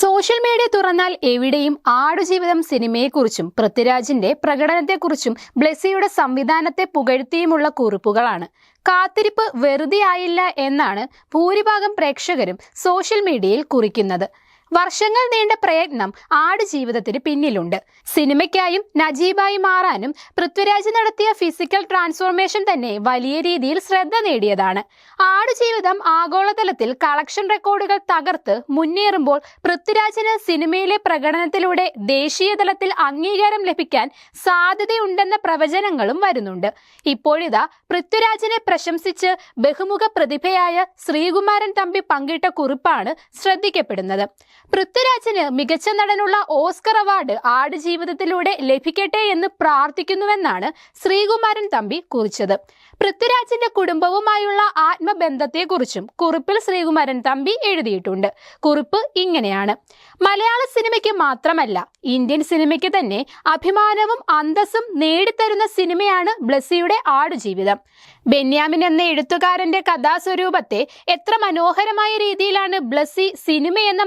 Social media തുറന്നാൽ എവിടെയും ആടുജീവിതം സിനിമയെക്കുറിച്ചും പൃഥ്വിരാജിന്റെ പ്രകടനത്തെക്കുറിച്ചും ബ്ലെസിയുടെ സംവിധാനത്തെ പുകഴ്ത്തിയുമുള്ള കുറിപ്പുകളാണ്. കാത്തിരിപ്പ് വെറുതെയായില്ല എന്നാണ് ഭൂരിഭാഗം പ്രേക്ഷകരും സോഷ്യൽ മീഡിയയിൽ കുറിക്കുന്നത്. വർഷങ്ങൾ നീണ്ട പ്രയത്നം ആടുജീവിതത്തിന് പിന്നിലുണ്ട്. സിനിമയ്ക്കായും നജീബായി മാറാനും പൃഥ്വിരാജ് നടത്തിയ ഫിസിക്കൽ ട്രാൻസ്ഫോർമേഷൻ തന്നെ വലിയ രീതിയിൽ ശ്രദ്ധ നേടിയതാണ്. ആട് ജീവിതം ആഗോളതലത്തിൽ കളക്ഷൻ റെക്കോർഡുകൾ തകർത്ത് മുന്നേറുമ്പോൾ പൃഥ്വിരാജിന് സിനിമയിലെ പ്രകടനത്തിലൂടെ ദേശീയ തലത്തിൽ അംഗീകാരം ലഭിക്കാൻ സാധ്യതയുണ്ടെന്ന പ്രവചനങ്ങളും വരുന്നുണ്ട്. ഇപ്പോഴിതാ പൃഥ്വിരാജിനെ പ്രശംസിച്ച് ബഹുമുഖ പ്രതിഭയായ ശ്രീകുമാരൻ തമ്പി പങ്കിട്ട കുറിപ്പാണ് ശ്രദ്ധിക്കപ്പെടുന്നത്. പൃഥ്വിരാജിന് മികച്ച നടനുള്ള ഓസ്കർ അവാർഡ് ആടുജീവിതത്തിലൂടെ ലഭിക്കട്ടെ എന്ന് പ്രാർത്ഥിക്കുന്നുവെന്നാണ് ശ്രീകുമാരൻ തമ്പി കുറിച്ചത്. പൃഥ്വിരാജിന്റെ കുടുംബവുമായുള്ള ആത്മബന്ധത്തെക്കുറിച്ചും കുറിപ്പിൽ ശ്രീകുമാരൻ തമ്പി എഴുതിയിട്ടുണ്ട്. കുറിപ്പ് ഇങ്ങനെയാണ്. മലയാള സിനിമയ്ക്ക് മാത്രമല്ല ഇന്ത്യൻ സിനിമയ്ക്ക് തന്നെ അഭിമാനവും അന്തസ്സും നേടിത്തരുന്ന സിനിമയാണ് ബ്ലസ്സിയുടെ ആടുജീവിതം. ബെന്യാമിൻ എന്ന എഴുത്തുകാരന്റെ കഥാസ്വരൂപത്തെ എത്ര മനോഹരമായ രീതിയിലാണ് ബ്ലസ്സി സിനിമ എന്ന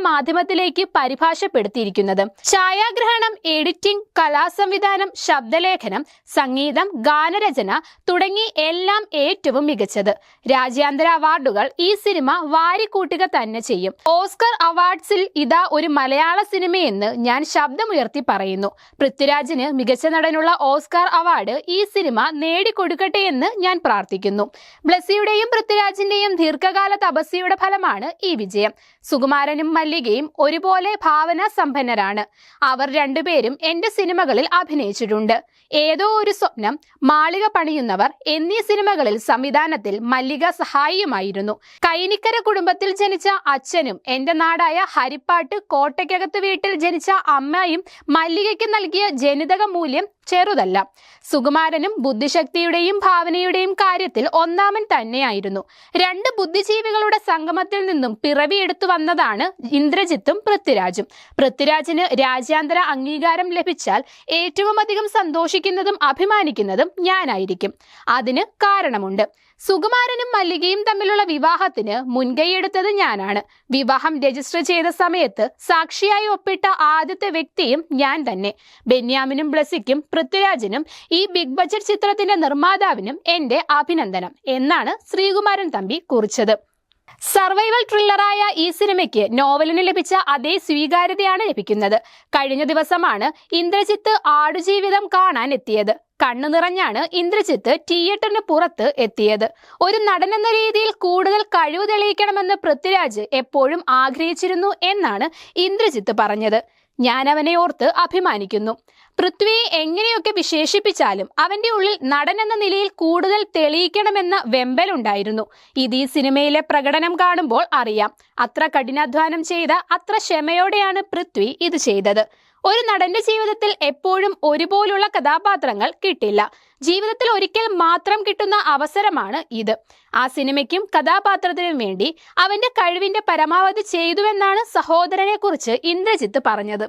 മാധ്യമത്തിലേക്ക് പരിഭാഷപ്പെടുത്തിയിരിക്കുന്നത്. ഛായാഗ്രഹണം എഡിറ്റിംഗ് കലാസംവിധാനം ശബ്ദലേഖനം സംഗീതം ഗാനരചന തുടങ്ങി എല്ലാം ഏറ്റവും മികച്ചത്. രാജ്യാന്തര അവാർഡുകൾ ഈ സിനിമ വാരിക്കൂട്ടുക തന്നെ ചെയ്യും. ഓസ്കർ അവാർഡ്സിൽ ഇതാ ഒരു മലയാള സിനിമയെന്ന് ഞാൻ ശബ്ദമുയർത്തി പറയുന്നു. പൃഥ്വിരാജിന് മികച്ച നടനുള്ള ഓസ്കാർ അവാർഡ് ഈ സിനിമ നേടിക്കൊടുക്കട്ടെ എന്ന് ഞാൻ പ്രാർത്ഥിക്കുന്നു. ബ്ലസ്സിയുടെയും പൃഥ്വിരാജിന്റെയും ദീർഘകാല തപസ്യയുടെ ഫലമാണ് ഈ വിജയം. സുകുമാരനും മല്ലികയും ഒരുപോലെ ഭാവന സമ്പന്നരാണ് അവർ രണ്ടുപേരും എന്റെ സിനിമകളിൽ അഭിനയിച്ചിട്ടുണ്ട്. ഏതോ ഒരു സ്വപ്നം മാളിക പണിയുന്നവർ എന്നീ സിനിമകളിൽ സംവിധാനത്തിൽ മല്ലിക സഹായിയുമായിരുന്നു. കൈനിക്കര കുടുംബത്തിൽ ജനിച്ച അച്ഛനും എന്റെ നാടായ ഹരിപ്പാട്ട് കോട്ടയ്ക്കകത്ത് വീട്ടിൽ ജനിച്ച അമ്മയും മല്ലികയ്ക്ക് നൽകിയ ജനിതക മൂല്യം ചെറുതല്ല. സുകുമാരനും ബുദ്ധിശക്തിയുടെയും ഭാവനയുടെയും കാര്യത്തിൽ ഒന്നാമൻ തന്നെയായിരുന്നു. രണ്ട് ബുദ്ധിജീവികളുടെ സംഗമത്തിൽ നിന്നും പിറവിയെടുത്തു വന്നതാണ് ഇന്ദ്രജിത്തും പൃഥ്വിരാജും. പൃഥ്വിരാജിന് രാജ്യാന്തര അംഗീകാരം ലഭിച്ചാൽ ഏറ്റവും അധികം സന്തോഷിക്കുന്നതും അഭിമാനിക്കുന്നതും ഞാനായിരിക്കും. അതിന് കാരണമുണ്ട്. സുകുമാരനും മല്ലികയും തമ്മിലുള്ള വിവാഹത്തിന് മുൻകൈയെടുത്തത് ഞാനാണ്. വിവാഹം രജിസ്റ്റർ ചെയ്ത സമയത്ത് സാക്ഷിയായി ഒപ്പിട്ട ആദ്യത്തെ വ്യക്തിയും ഞാൻ തന്നെ. ബെന്യാമിനും ബ്ലസിക്കും പൃഥ്വിരാജിനും ഈ ബിഗ് ബജറ്റ് ചിത്രത്തിന്റെ നിർമ്മാതാവിനും എന്റെ അഭിനന്ദനം എന്നാണ് ശ്രീകുമാരൻ തമ്പി കുറിച്ചത്. സർവൈവൽ ത്രില്ലറായ ഈ സിനിമയ്ക്ക് നോവലിന് ലഭിച്ച അതേ സ്വീകാര്യതയാണ് ലഭിക്കുന്നത്. കഴിഞ്ഞ ദിവസമാണ് ഇന്ദ്രജിത്ത് ആടുജീവിതം കാണാൻ എത്തിയത് കണ്ണു നിറഞ്ഞാണ് ഇന്ദ്രജിത്ത് തിയേറ്ററിന് പുറത്ത് എത്തിയത്. ഒരു നടൻ എന്ന രീതിയിൽ കൂടുതൽ കഴിവ് തെളിയിക്കണമെന്ന് പൃഥ്വിരാജ് എപ്പോഴും ആഗ്രഹിച്ചിരുന്നു എന്നാണ് ഇന്ദ്രജിത്ത് പറഞ്ഞത്. ഞാൻ അവനെ ഓർത്ത് അഭിമാനിക്കുന്നു. പൃഥ്വിയെ എങ്ങനെയൊക്കെ വിശേഷിപ്പിച്ചാലും അവന്റെ ഉള്ളിൽ നടൻ എന്ന നിലയിൽ കൂടുതൽ തെളിയിക്കണമെന്ന വെമ്പലുണ്ടായിരുന്നു. ഇത് ഈ സിനിമയിലെ പ്രകടനം കാണുമ്പോൾ അറിയാം. അത്ര കഠിനാധ്വാനം ചെയ്ത അത്ര ക്ഷമയോടെയാണ് പൃഥ്വി ഇത് ചെയ്തത്. ഒരു നടന്റെ ജീവിതത്തിൽ എപ്പോഴും ഒരുപോലുള്ള കഥാപാത്രങ്ങൾ കിട്ടില്ല. ജീവിതത്തിൽ ഒരിക്കൽ മാത്രം കിട്ടുന്ന അവസരമാണ് ഇത്. ആ സിനിമയ്ക്കും കഥാപാത്രത്തിനും വേണ്ടി അവന്റെ കഴിവിന്റെ പരമാവധി ചെയ്തുവെന്നാണ് സഹോദരനെ കുറിച്ച് ഇന്ദ്രജിത്ത് പറഞ്ഞത്.